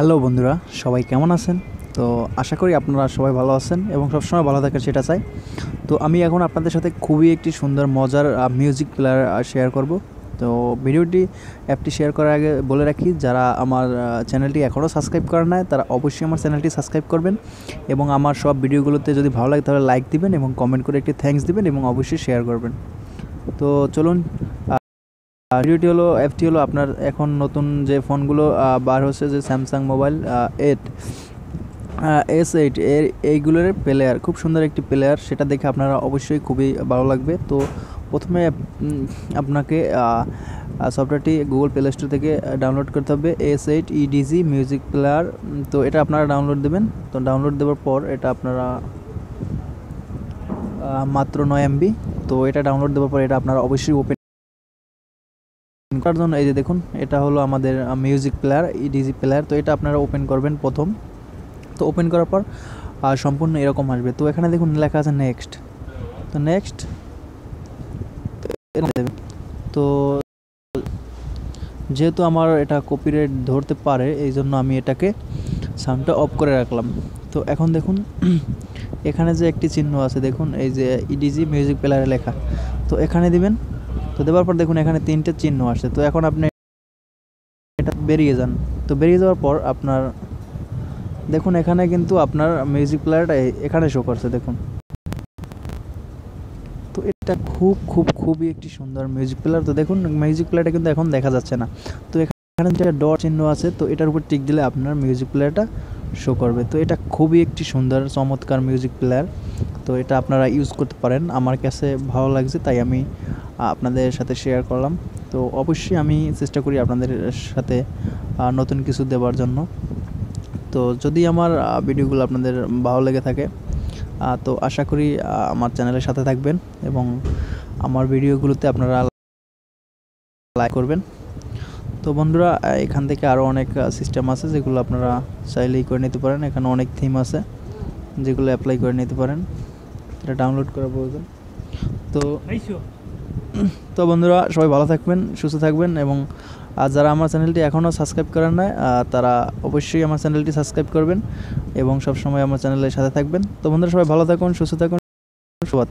Hello বন্ধুরা, সবাই কেমন আছেন? তো আশা করি আপনারা সবাই ভালো আছেন এবং সবসময় ভালো থাকেন সেটা চাই। তো আমি এখন আপনাদের সাথে খুবই একটি সুন্দর, মজার মিউজিক প্লেয়ার শেয়ার করব। তো ভিডিওটি অ্যাপটি শেয়ার করার আগে বলে রাখি, যারা আমার চ্যানেলটি এখনও সাবস্ক্রাইব করে নাই, তারা অবশ্যই আমার চ্যানেলটি সাবস্ক্রাইব করবেন এবং আমার সব ভিডিওগুলোতে যদি ভালো লাগে তাহলে লাইক দিবেন এবং কমেন্ট করে একটি থ্যাঙ্কস দিবেন এবং অবশ্যই শেয়ার করবেন। তো চলুন ভিডিওটি হলো অ্যাপটি হলো আপনার এখন নতুন যে ফোনগুলো বার হচ্ছে যে Samsung mobile eight S eight এর এইগুলোর প্লেয়ার খুব সুন্দর একটি প্লেয়ার সেটা দেখে আপনারা অবশ্যই খুবই ভালো লাগবে। তো প্রথমে আপনাকে সফটওয়্যারটি গুগল প্লে স্টোর থেকে ডাউনলোড করতে হবে। S eight edge music player তো এটা আপনারা ডাউনলোড দেবেন। তো ডাউনলোড দেওয়ার পর এটা আপনারা মাত্র নয় এমবি তো এটা ডাউনলোড দেওয়ার পর এটা আপনারা অবশ্যই ওপেন করার জন্য, এই যে দেখুন, এটা হলো আমাদের মিউজিক প্লেয়ার ইডিজি প্লেয়ার তো এটা আপনারা ওপেন করবেন প্রথম। তো ওপেন করার পর সম্পূর্ণ এরকম আসবে। তো এখানে দেখুন লেখা আছে নেক্সট তো নেক্সট তো যেহেতু আমার এটা কপিরাইট ধরতে পারে, এই জন্য আমি এটাকে সাউন্ডটা অফ করে রাখলাম। তো এখন দেখুন, এখানে যে একটি চিহ্ন আছে, দেখুন, এই যে ইডিজি মিউজিক প্লেয়ারে লেখা। তো এখানে দিবেন তো দেওয়ার পর দেখুন এখানে তিনটে চিহ্ন আসে। তো এখন আপনি এটা বেরিয়ে যান। তো বেরিয়ে যাওয়ার পর আপনার দেখুন এখানে কিন্তু আপনার মিউজিক প্লেয়ারটা এখানে শো করছে, দেখুন। তো এটা খুব খুব, খুবই একটি সুন্দর মিউজিক প্লেয়ার তো দেখুন মিউজিক প্লেয়ারটা কিন্তু এখন দেখা যাচ্ছে না। তো এখানে যে ডট চিহ্ন আছে, তো এটার উপর টিক দিলে আপনার মিউজিক প্লেয়ারটা শো করবে। তো এটা খুবই একটি সুন্দর, চমৎকার মিউজিক প্লেয়ার তো এটা আপনারা ইউজ করতে পারেন। আমার কাছে ভালো লাগছে, তাই আমি আপনাদের সাথে শেয়ার করলাম। তো অবশ্যই আমি চেষ্টা করি আপনাদের সাথে নতুন কিছু দেওয়ার জন্য। তো যদি আমার ভিডিওগুলো আপনাদের ভালো লেগে থাকে তো আশা করি আমার চ্যানেলের সাথে থাকবেন এবং আমার ভিডিওগুলোতে আপনারা লাইক করবেন। তো বন্ধুরা এখান থেকে আরও অনেক সিস্টেম আছে যেগুলো আপনারা চাইলেই করে নিতে পারেন। এখানে অনেক থিম আছে যেগুলো অ্যাপ্লাই করে নিতে পারেন। এটা ডাউনলোড করা প্রয়োজন। তো তো বন্ধুরা, সবাই ভালো থাকবেন, সুস্থ থাকবেন এবং আর যারা আমার চ্যানেলটি এখনও সাবস্ক্রাইব করেন না তারা অবশ্যই আমার চ্যানেলটি সাবস্ক্রাইব করবেন এবং সবসময় আমার চ্যানেলের সাথে থাকবেন। তো বন্ধুরা, সবাই ভালো থাকুন, সুস্থ থাকুন সুবাদ